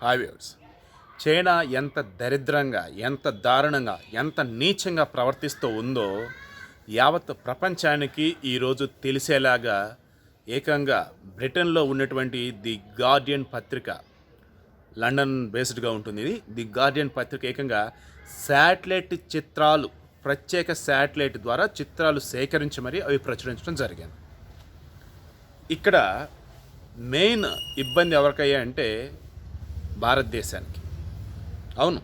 హావ్యూర్స్ China ఎంత దరిద్రంగా ఎంత దారుణంగా ఎంత నీచంగా ప్రవర్తిస్తూ ఉందో యావత్ ప్రపంచానికి ఈరోజు తెలిసేలాగా ఏకంగా బ్రిటన్లో ఉన్నటువంటి ది గార్డియన్ పత్రిక లండన్ బేస్డ్గా ఉంటుంది ఇది. ది గార్డియన్ పత్రిక ఏకంగా శాటిలైట్ చిత్రాలు ప్రత్యేక శాటిలైట్ ద్వారా చిత్రాలు సేకరించి మరీ అవి ప్రచురించడం జరిగింది. ఇక్కడ మెయిన్ ఇబ్బంది ఎవరికయ్యా అంటే భారతదేశానికి. అవును.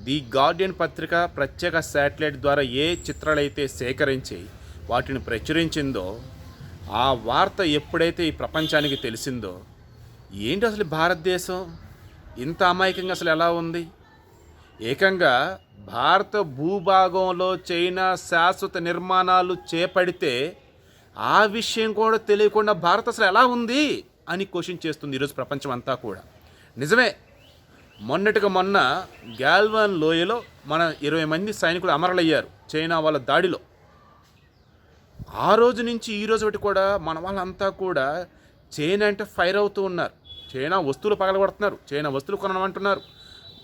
ది గార్డియన్ పత్రిక ప్రత్యేక శాటిలైట్ ద్వారా ఏ చిత్రాలైతే సేకరించి వాటిని ప్రచురించిందో ఆ వార్త ఎప్పుడైతే ఈ ప్రపంచానికి తెలిసిందో ఏంటి అసలు భారతదేశం? ఇంత అమాయకంగా అసలు ఎలా ఉంది? ఏకంగా భారత భూభాగంలో చైనా శాశ్వత నిర్మాణాలు చేపడితే ఆ విషయం కూడా తెలియకుండా భారత్ అసలు ఎలా ఉంది అని క్వశ్చన్ చేస్తుంది ఈరోజు ప్రపంచం అంతా కూడా. నిజమే. మొన్నటిగా మొన్న గాల్వాన్ లోయలో మన ఇరవై మంది సైనికులు అమరులయ్యారు చైనా వాళ్ళ దాడిలో. ఆ రోజు నుంచి ఈ రోజు ఒకటి కూడా మన వాళ్ళంతా కూడా చైనా అంటే ఫైర్ అవుతూ ఉన్నారు. చైనా వస్తువులు పగలగొడుతున్నారు. చైనా వస్తువులు కొనమంటున్నారు.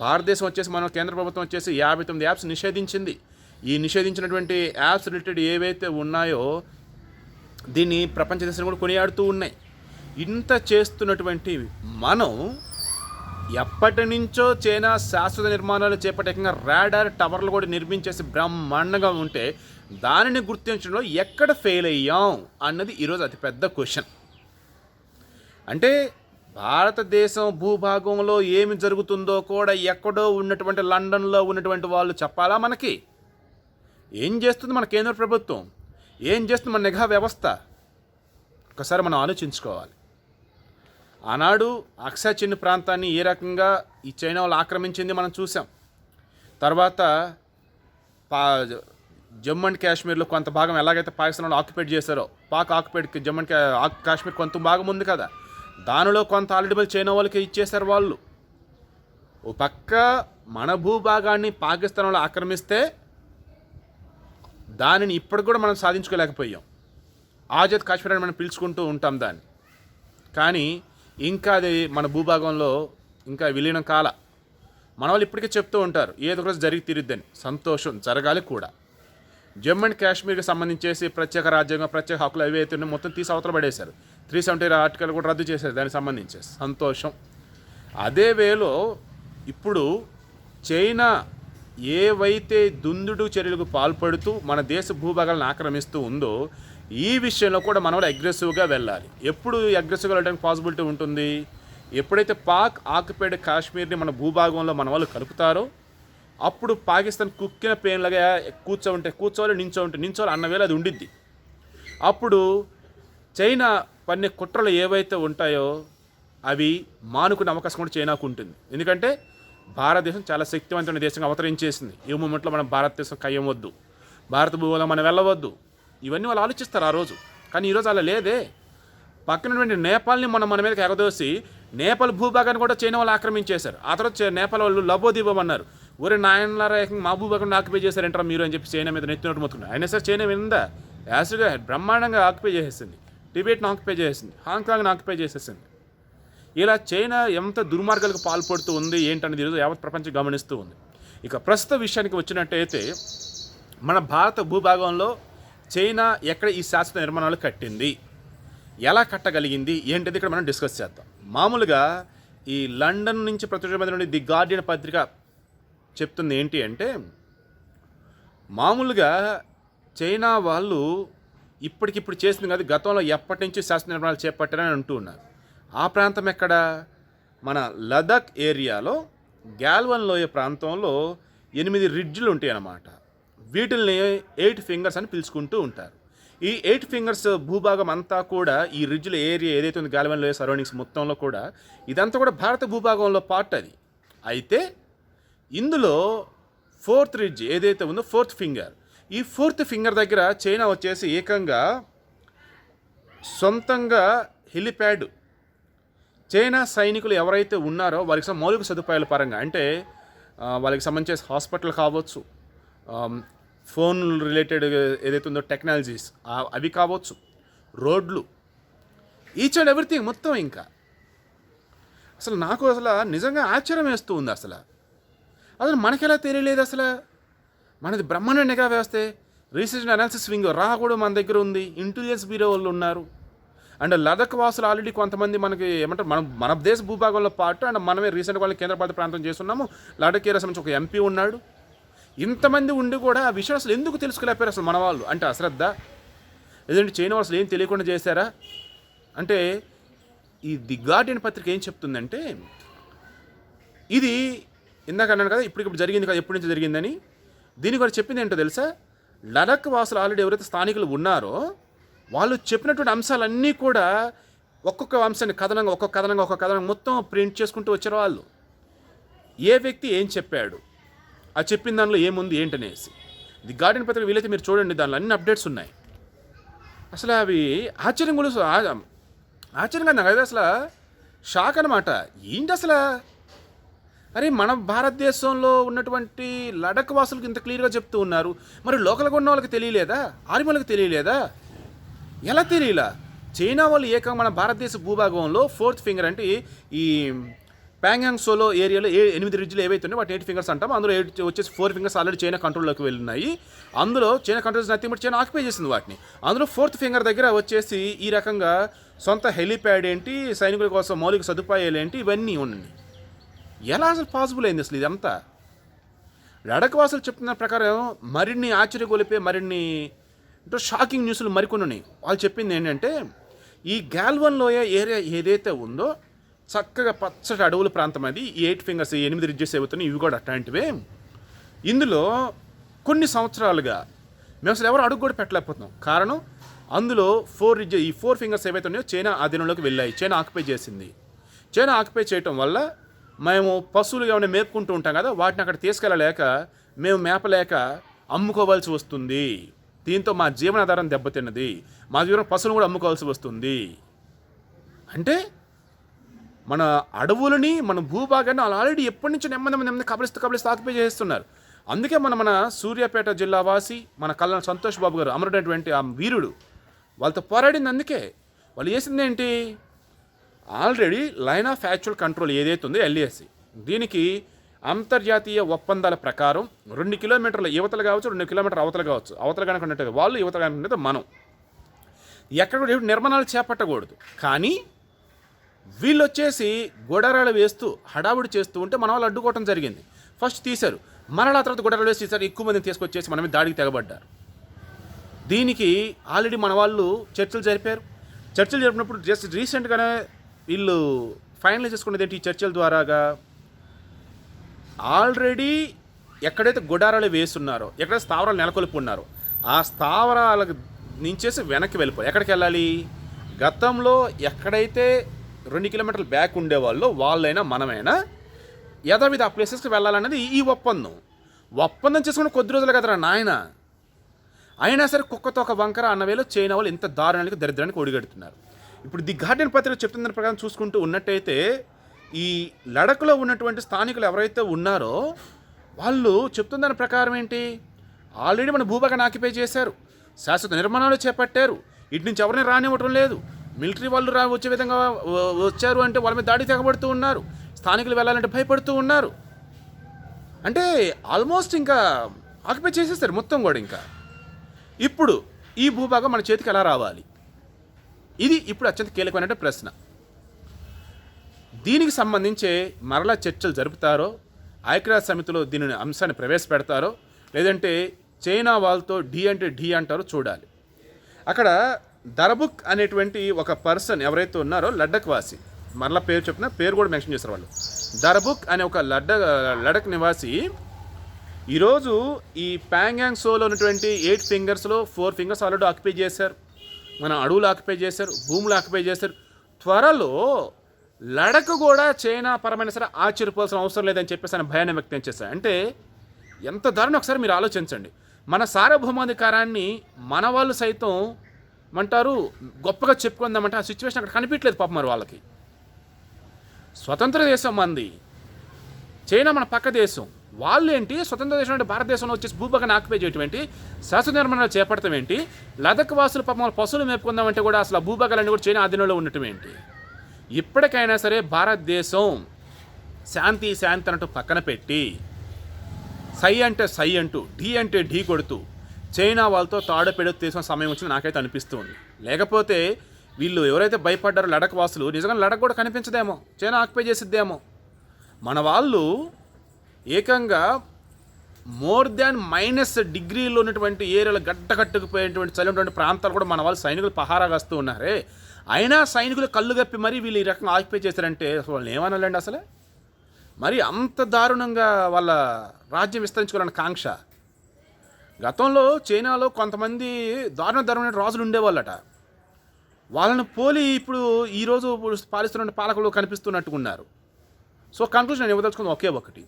భారతదేశం వచ్చేసి మన కేంద్ర ప్రభుత్వం వచ్చేసి యాభై తొమ్మిది యాప్స్ నిషేధించింది. ఈ నిషేధించినటువంటి యాప్స్ రిలేటెడ్ ఏవైతే ఉన్నాయో దీన్ని ప్రపంచ దేశాలు కూడా కొనియాడుతూ ఉన్నాయి. ఇంత చేస్తున్నటువంటి మనం ఎప్పటి నుంచో చైనా శాశ్వత నిర్మాణాలు చేపట్టేకంగా రాడార్ టవర్లు కూడా నిర్మించేసి బ్రహ్మాండంగా ఉంటే దానిని గుర్తించడంలో ఎక్కడ ఫెయిల్ అయ్యాం అన్నది ఈరోజు అతిపెద్ద క్వశ్చన్ అంటే భారతదేశం భూభాగంలో ఏమి జరుగుతుందో కూడా ఎక్కడో ఉన్నటువంటి లండన్లో ఉన్నటువంటి వాళ్ళు చెప్పాలా మనకి? ఏం చేస్తుంది మన కేంద్ర ప్రభుత్వం? ఏం చేస్తుంది మన నిఘా వ్యవస్థ? ఒకసారి మనం ఆలోచించుకోవాలి. ఆనాడు అక్సా చిన్న ప్రాంతాన్ని ఏ రకంగా ఈ చైనా వాళ్ళు ఆక్రమించింది మనం చూసాం. తర్వాత పా జమ్మూ అండ్ కాశ్మీర్లో కొంత భాగం ఎలాగైతే పాకిస్తాన్ వాళ్ళు ఆక్యుపేట్ చేశారో పాక్ ఆక్యుపేట్ జమ్మూ అండ్ కాశ్మీర్ కొంత భాగం ఉంది కదా. దానిలో కొంత ఆల్రెడీ చైనా వాళ్ళకి ఇచ్చేశారు వాళ్ళు. ఓ పక్క మన భూభాగాన్ని పాకిస్తాన్ వాళ్ళు ఆక్రమిస్తే దానిని ఇప్పటికి కూడా మనం సాధించుకోలేకపోయాం. ఆజాద్ కాశ్మీర్ అని మనం పిలుచుకుంటూ ఉంటాం దాన్ని. కానీ ఇంకా అది మన భూభాగంలో ఇంకా విలీనం కాల. మన వాళ్ళు ఇప్పటికే చెప్తూ ఉంటారు ఏదో రోజు జరిగి తీరుద్దని. సంతోషం జరగాలి కూడా. జమ్మూ అండ్ కాశ్మీర్కి సంబంధించేసి ప్రత్యేక రాజ్యాంగం ప్రత్యేక హక్కులు అవి అయితే ఉన్నాయో మొత్తం తీసి అవతల పడేశారు. త్రీ సెవెంటీ ఆర్టికల్ కూడా రద్దు చేశారు దానికి సంబంధించి. సంతోషం. అదే వేలో ఇప్పుడు చైనా ఏవైతే దుందుడు చర్యలకు పాల్పడుతూ మన దేశ భూభాగాలను ఆక్రమిస్తూ ఉందో ఈ విషయంలో కూడా మనం అగ్రెసివ్గా వెళ్ళాలి. ఎప్పుడు అగ్రెసివ్గా వెళ్ళడానికి పాసిబిలిటీ ఉంటుంది? ఎప్పుడైతే పాక్ ఆక్యుపైడ్ కాశ్మీర్ని మన భూభాగంలో మన వాళ్ళు కలుపుతారో అప్పుడు పాకిస్తాన్ కుక్కిన పెయిన్లాగా కూర్చోంటే కూర్చోవాలి నించోంటే నించోవాలి అన్న వేళ అది ఉండిద్ది. అప్పుడు చైనా పన్నే కుట్రలు ఏవైతే ఉంటాయో అవి మానుకునే అవకాశం కూడా చైనాకు ఉంటుంది. ఎందుకంటే భారతదేశం చాలా శక్తివంతమైన దేశంగా అవతరించేసింది. ఈ మూమెంట్లో మనం భారతదేశం కయ్యవద్దు భారత భూగోళం మనం వెళ్ళవద్దు. ఇవన్నీ వాళ్ళు ఆలోచిస్తారు ఆ రోజు. కానీ ఈరోజు అలా లేదే. పక్కనటువంటి నేపాల్ని మనం మన మీదకి ఎగదోసి నేపాల్ భూభాగాన్ని కూడా చైనా వాళ్ళు ఆక్రమించేశారు. ఆ తర్వాత నేపాల్ వాళ్ళు లబోదీపం అన్నారు ఊరే నాయనలారా మా భూభాగం ఆక్యుపై చేశారంటారా మీరు? అని చెప్పి చైనా మీద నెత్తినట్టు మొత్తుకున్నారు. అయినా సరే చైనా విందా? యాసిడ్గా బ్రహ్మాండంగా ఆక్యుపై చేసేసింది. టిబెట్ను ఆక్యుపై చేసేసింది. హాంకాంగ్ను ఆక్యుపై చేసేసింది. ఇలా చైనా ఎంత దుర్మార్గాలకు పాల్పడుతూ ఉంది ఏంటనేది ఈరోజు యావత్ ప్రపంచం గమనిస్తూ ఉంది. ఇక ప్రస్తుత విషయానికి వచ్చినట్టయితే మన భారత భూభాగంలో చైనా ఎక్కడ ఈ శాశ్వత నిర్మాణాలు కట్టింది? ఎలా కట్టగలిగింది? ఏంటిది? ఇక్కడ మనం డిస్కస్ చేద్దాం. మామూలుగా ఈ లండన్ నుంచి ప్రచురించబడిన ది గార్డియన్ పత్రిక చెప్తుంది ఏంటి అంటే మామూలుగా చైనా వాళ్ళు ఇప్పటికిప్పుడు చేసింది కాదు గతంలో ఎప్పటి నుంచి శాస్త్ర నిర్మాణాలు చేపట్టారని అంటూ ఉన్నారు. ఆ ప్రాంతం ఎక్కడ? మన లదాఖ్ ఏరియాలో గ్యాల్వన్ లోయ ప్రాంతంలో ఎనిమిది రిడ్జ్లు ఉంటాయి అన్నమాట వీటిల్ని ఎయిట్ ఫింగర్స్ అని పిలుచుకుంటూ ఉంటారు. ఈ ఎయిట్ ఫింగర్స్ భూభాగం అంతా కూడా ఈ రిడ్జ్ల ఏరియా ఏదైతే ఉంది గాలివన్లో సరౌండింగ్స్ మొత్తంలో కూడా ఇదంతా కూడా భారత భూభాగంలో పార్ట్ అది. అయితే ఇందులో ఫోర్త్ రిడ్జ్ ఏదైతే ఉందో ఫోర్త్ ఫింగర్. ఈ ఫోర్త్ ఫింగర్ దగ్గర చైనా వచ్చేసి ఏకంగా సొంతంగా హెలిప్యాడ్ చైనా సైనికులు ఎవరైతే ఉన్నారో వారికి మౌలిక సదుపాయాల పరంగా అంటే వాళ్ళకి సంబంధించిన హాస్పిటల్ కావచ్చు ఫోన్ రిలేటెడ్ ఏదైతే ఉందో టెక్నాలజీస్ అవి కావచ్చు. రోడ్లు ఈచ్ అండ్ ఎవ్రీథింగ్ మొత్తం ఇంకా. అసలు నాకు అసలు నిజంగా ఆశ్చర్యం వేస్తూ ఉంది అసలు. అసలు మనకెలా తెలియలేదు అసలు? మనది బ్రహ్మాండ నిఘా వ్యవస్థే? రీసెర్చ్ అనాలిసిస్ వింగ్ రా కూడా మన దగ్గర ఉంది. ఇంటెలిజెన్స్ బ్యూరో వాళ్ళు ఉన్నారు. అండ్ లదక్ వాసులు ఆల్రెడీ కొంతమంది మనకి ఏమంటారు? మన మన దేశ భూభాగంలో పాటు అండ్ మనమే రీసెంట్గా వాళ్ళు కేంద్రపాలిత ప్రాంతం చేస్తున్నాము. లడక్ ఏరియా సంబంధించి ఒక ఎంపీ ఉన్నాడు. ఇంతమంది ఉండి కూడా ఆ విషయం అసలు ఎందుకు తెలుసుకోలేకపోయారు అసలు మన వాళ్ళు? అంటే అశ్రద్ధ? లేదంటే చైనా వాళ్ళు అసలు ఏం తెలియకుండా చేశారా? అంటే ఈ ది గార్డియన్ పత్రిక ఏం చెప్తుందంటే ఇది ఇందాక అన్నాను కదా ఇప్పటికిప్పుడు జరిగింది కదా ఎప్పటి నుంచి జరిగిందని. దీని కూడా చెప్పింది ఏంటో తెలుసా? లడక్ వాసులు ఆల్రెడీ ఎవరైతే స్థానికులు ఉన్నారో వాళ్ళు చెప్పినటువంటి అంశాలన్నీ కూడా ఒక్కొక్క అంశాన్ని కథనంగా ఒక్కొక్క కథనంగా ఒక్కొక్క కథనంగా మొత్తం ప్రింట్ చేసుకుంటూ వచ్చారు వాళ్ళు ఏ వ్యక్తి ఏం చెప్పాడు? ఆ చెప్పిన దానిలో ఏముంది ఏంటనేసి. ది గార్డెన్ పత్రిక వీలైతే మీరు చూడండి దానిలో అన్ని అప్డేట్స్ ఉన్నాయి. అసలు అవి ఆశ్చర్యం కూడా ఆశ్చర్యంగా నాకు అసలు షాక్ అనమాట ఏంటి అసలు? అరే మన భారతదేశంలో ఉన్నటువంటి లడక్ వాసులకు ఇంత క్లియర్గా చెప్తూ ఉన్నారు. మరి లోకల్గా ఉన్న వాళ్ళకి తెలియలేదా? ఆర్మీ వాళ్ళకి తెలియలేదా? ఎలా తెలియలా? చైనా వాళ్ళు ఏక మన భారతదేశ భూభాగంలో ఫోర్త్ ఫింగర్ అంటే ఈ ప్యాంగాంగ్ సోలో ఏరియాలో ఏ ఎనిమిది రిజ్లు ఏవైతే వాటి ఎయిట్ ఫింగర్స్ అంటాం. అందులో ఎయిట్ వచ్చేసి ఫోర్ ఫింగర్స్ ఆల్రెడీ చైనా కంట్రోల్లోకి వెళ్ళినాయి. అందులో China controls nothing but China occupy చేసింది వాటిని. అందులో ఫోర్త్ ఫింగర్ దగ్గర వచ్చేసి ఈ రకంగా సొంత హెలిప్యాడ్ ఏంటి సైనికుల కోసం మౌలిక సదుపాయాలు ఏంటి ఇవన్నీ ఉన్నాయి. ఎలా అసలు పాసిబుల్ అయింది అసలు ఇదంతా? లడకవాసులు చెప్తున్న ప్రకారం మరిన్ని ఆశ్చర్యగొలిపే మరిన్ని అంటే షాకింగ్ న్యూస్లు మరికొన్ని ఉన్నాయి. వాళ్ళు చెప్పింది ఏంటంటే ఈ గాల్వన్ లోయ ఏరియా ఏదైతే ఉందో చక్కగా పచ్చటి అడవుల ప్రాంతం అది. ఈ ఎయిట్ ఫింగర్స్ ఎనిమిది రిడ్జెస్ అవుతున్నాయి ఇవి కూడా అట్లాంటివే. ఇందులో కొన్ని సంవత్సరాలుగా మేము అసలు ఎవరు అడుగు కూడా పెట్టలేకపోతున్నాం. కారణం అందులో ఫోర్ రిడ్జ్ ఈ ఫోర్ ఫింగర్స్ ఏవైతే ఉన్నాయో చైనా ఆధీనంలోకి వెళ్ళాయి. చైనా ఆక్యుపై చేసింది. చైనా ఆక్యుపై చేయటం వల్ల మేము పశువులు ఏమైనా మేపుకుంటూ ఉంటాం కదా వాటిని అక్కడ తీసుకెళ్ళలేక మేము మేపలేక అమ్ముకోవాల్సి వస్తుంది. దీంతో మా జీవనాధారం దెబ్బతిన్నది. మా జీవనం పశువులు కూడా అమ్ముకోవాల్సి వస్తుంది. అంటే మన అడవులని మన భూభాగాన్ని వాళ్ళు ఆల్రెడీ ఎప్పటి నుంచో నెమ్మది నెమ్మది కబలిస్తూ కబలిస్తూ ఆక్యుపై చేస్తున్నారు. అందుకే మన మన సూర్యాపేట జిల్లా వాసి మన కళ్ళ సంతోష్ బాబు గారు అమరుడైనటువంటి ఆ వీరుడు వాళ్ళతో పోరాడింది అందుకే వాళ్ళు చేసింది ఏంటి? Already line of actual control ఏదైతే ఉందో ఎల్ఏసి దీనికి అంతర్జాతీయ ఒప్పందాల ప్రకారం రెండు కిలోమీటర్ల యువతలు కావచ్చు రెండు కిలోమీటర్ల అవతలు కావచ్చు అవతల కనుక వాళ్ళు యువతలు కనుక మనం. ఎక్కడ ఎప్పుడు నిర్మాణాలు చేపట్టకూడదు. కానీ వీళ్ళు వచ్చేసి గొడరాలు వేస్తూ హడావుడి చేస్తూ ఉంటే మన వాళ్ళు అడ్డుకోవటం జరిగింది. ఫస్ట్ తీశారు. మరలా తర్వాత గొడవలు వేసి తీశారు ఎక్కువ మందిని తీసుకొచ్చేసి మనమే దాడికి తెగబడ్డారు. దీనికి ఆల్రెడీ మన వాళ్ళు చర్చలు జరిపారు. చర్చలు జరిపినప్పుడు జస్ట్ రీసెంట్గానే వీళ్ళు ఫైనలైజ్ చేసుకునేది ఏంటి ఈ చర్చల ద్వారాగా? ఆల్రెడీ ఎక్కడైతే గుడారాలు వేస్తున్నారో ఎక్కడ స్థావరాలు నెలకొల్పి ఉన్నారో ఆ స్థావరాల నుంచేసి వెనక్కి వెళ్ళిపోయి ఎక్కడికి వెళ్ళాలి? గతంలో ఎక్కడైతే రెండు కిలోమీటర్లు బ్యాక్ ఉండేవాళ్ళు వాళ్ళైనా మనమైనా. యథావిధ ఆ ప్లేసెస్కి వెళ్ళాలన్నది ఈ ఒప్పందం. ఒప్పందం చేసుకుని కొద్ది రోజులు కదరా నాయన? అయినా సరే కుక్కతో ఒక వంకర అన్నవేలో చైనా వాళ్ళు ఇంత దారుణానికి దరిద్రానికి ఒడిగడుతున్నారు. ఇప్పుడు ది గార్డెన్ పత్రిక చెప్తున్న ప్రకారం చూసుకుంటూ ఉన్నట్టయితే ఈ లడఖ్లో ఉన్నటువంటి స్థానికులు ఎవరైతే ఉన్నారో వాళ్ళు చెప్తున్న దాని ప్రకారం ఏంటి? ఆల్రెడీ మన భూభాగాన్ని ఆక్యుపై చేశారు. శాశ్వత నిర్మాణాలు చేపట్టారు. ఇటు నుంచి ఎవరిని రానివ్వటం లేదు. మిలిటరీ వాళ్ళు రా వచ్చే విధంగా వచ్చారు అంటే వాళ్ళ మీద దాడి తెగబడుతూ ఉన్నారు. స్థానికులు వెళ్ళాలంటే భయపడుతూ ఉన్నారు. అంటే ఆల్మోస్ట్ ఇంకా ఆక్యుపై చేసేస్తారు మొత్తం కూడా ఇంకా. ఇప్పుడు ఈ భూభాగం మన చేతికి ఎలా రావాలి? ఇది ఇప్పుడు అత్యంత కీలకమైన ప్రశ్న. దీనికి సంబంధించే మరలా చర్చలు జరుపుతారో ఐక్యరాజ్య సమితిలో దీనిని అంశాన్ని ప్రవేశపెడతారో లేదంటే చైనా వాళ్ళతో డి అంటే డి అంటారో చూడాలి. అక్కడ దరబుక్ అనేటువంటి ఒక పర్సన్ ఎవరైతే ఉన్నారో లడ్డక్ వాసి మరలా పేరు చెప్పిన పేరు కూడా మెన్షన్ చేస్తారు వాళ్ళు. దరబుక్ అనే ఒక లడ్డ లడక్ నివాసి ఈరోజు ఈ ప్యాంగ్యాంగ్ సోలో ఉన్నటువంటి ఎయిట్ ఫింగర్స్లో ఫోర్ ఫింగర్స్ ఆల్రెడీ ఆక్యుపై చేశారు. మన అడవులు ఆక్యుపై చేశారు భూములు ఆక్యుపై చేశారు. త్వరలో లడక్ కూడా చైనా పరమైన సరే ఆశ్చర్యపోవాల్సిన అవసరం లేదని చెప్పేసి ఆయన భయాన్ని వ్యక్తం చేశారు. అంటే ఎంత దారుణం ఒకసారి మీరు ఆలోచించండి. మన సార్వభౌమాధికారాన్ని మన వాళ్ళు సైతం అంటారు గొప్పగా చెప్పుకుందామంటే ఆ సిచ్యువేషన్ అక్కడ కనిపించలేదు పాప మరి వాళ్ళకి. స్వతంత్ర దేశం మంది చైనా మన పక్క దేశం. వాళ్ళు ఏంటి? స్వతంత్ర దేశం అంటే భారతదేశంలో వచ్చేసి భూభాగాన్ని ఆక్యుపై చేయటం ఏంటి? శాశ్వత నిర్మాణాలు చేపడటం ఏంటి? లదక్ వాసులు పాపం పశువులు మేపుకుందామంటే కూడా అసలు ఆ భూభాగాలన్నీ కూడా చైనా ఆధీనంలో ఉండటం ఏంటి? ఇప్పటికైనా సరే భారతదేశం శాంతి శాంతి అంటూ పక్కన పెట్టి సై అంటే సై అంటూ ఢీ అంటే ఢీ కొడుతూ చైనా వాళ్ళతో తాడపేడకు తీసుకున్న సమయం వచ్చింది నాకైతే అనిపిస్తుంది. లేకపోతే వీళ్ళు ఎవరైతే భయపడ్డారో లడక్ వాసులు నిజంగా లడక్ కూడా కనిపించదేమో చైనా ఆక్యుపై చేసిద్దేమో. మన వాళ్ళు ఏకంగా మోర్ దాన్ మైనస్ డిగ్రీలో ఉన్నటువంటి ఏరియాలు గడ్డకట్టుకుపోయేటువంటి చలినటువంటి ప్రాంతాలు కూడా మన వాళ్ళు సైనికులు పహారా కాస్తూ ఉన్నారే. అయినా సైనికులు కళ్ళు గప్పి మరీ వీళ్ళు ఈ రకంగా ఆక్యుపై చేశారంటే వాళ్ళు వాళ్ళని ఏమనాలండి అసలే? మరి అంత దారుణంగా వాళ్ళ రాజ్యం విస్తరించుకోవాలని కాంక్ష. గతంలో చైనాలో కొంతమంది దారుణ దారుణమైన రాజులు ఉండేవాళ్ళట. వాళ్ళని పోలి ఇప్పుడు ఈరోజు పాలిస్తున్న పాలకులు కనిపిస్తున్నట్టుకున్నారు. సో కన్క్లూజన్ నేను ఇవ్వదలుచుకుంది ఒకే ఒకటి.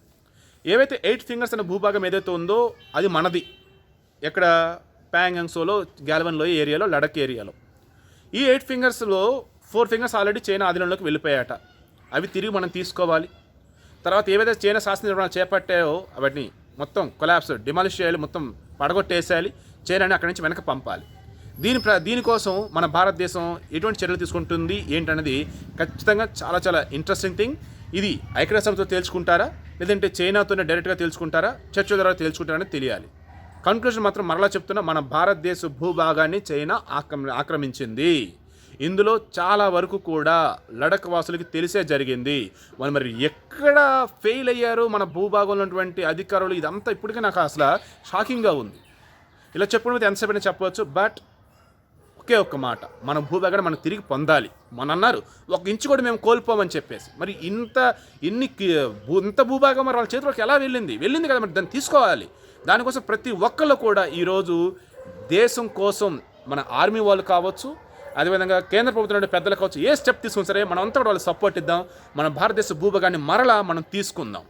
ఏవైతే ఎయిట్ ఫింగర్స్ అనే భూభాగం ఏదైతే ఉందో అది మనది. ఎక్కడ? ప్యాంగ్యాంగ్సోలో గ్యాల్వన్లో ఏరియాలో లడక్ ఏరియాలో. ఈ ఎయిట్ ఫింగర్స్లో ఫోర్ ఫింగర్స్ ఆల్రెడీ చైనా ఆధీనంలోకి వెళ్ళిపోయాట అవి తిరిగి మనం తీసుకోవాలి. తర్వాత ఏవైతే చైనా శాస్త్ర నిర్మాణం చేపట్టాయో అవన్నీ మొత్తం కొలాప్స్ డిమాలిష్ చేయాలి మొత్తం పడగొట్టేసేయాలి చైనాని అక్కడి నుంచి వెనక పంపాలి. దీని ప్ర దీనికోసం మన భారతదేశం ఎటువంటి చర్యలు తీసుకుంటుంది ఏంటనేది ఖచ్చితంగా చాలా చాలా ఇంట్రెస్టింగ్ థింగ్ ఇది ఐక్యరాజ్యంతో తేల్చుకుంటారా? లేదంటే చైనాతోనే డైరెక్ట్గా తేల్చుకుంటారా? చర్చ ద్వారా తేల్చుకుంటారని తెలియాలి. కన్క్లూజన్ మాత్రం మరలా చెప్తున్నా మన భారతదేశ భూభాగాన్ని చైనా ఆక్రమ ఆక్రమించింది. ఇందులో చాలా వరకు కూడా లడక్ వాసులకి తెలిసే జరిగింది. వాళ్ళు మరి ఎక్కడ ఫెయిల్ అయ్యారు మన భూభాగంలో ఉన్నటువంటి అధికారులు? ఇదంతా ఇప్పటికే నాకు అసలు షాకింగ్గా ఉంది. ఇలా చెప్పడం అయితే ఎంతసేపు చెప్పవచ్చు బట్ ఒకే ఒక్క మాట. మన భూభాగాన్ని మనం తిరిగి పొందాలి. మన అన్నారు ఒక ఇంచు కూడా మేము కోల్పోమని చెప్పేసి. మరి ఇంత ఎన్ని ఇంత భూభాగం మరి వాళ్ళ చేతిలోకి ఎలా వెళ్ళింది? వెళ్ళింది కదా మరి దాన్ని తీసుకోవాలి. దానికోసం ప్రతి ఒక్కళ్ళు కూడా ఈరోజు దేశం కోసం మన ఆర్మీ వాళ్ళు కావచ్చు అదేవిధంగా కేంద్ర ప్రభుత్వం నుండి పెద్దలు కావచ్చు ఏ స్టెప్ తీసుకుని సరే మనం అంతా కూడా వాళ్ళు సపోర్ట్ ఇద్దాం. మన భారతదేశ భూభాగాన్ని మరలా మనం తీసుకుందాం.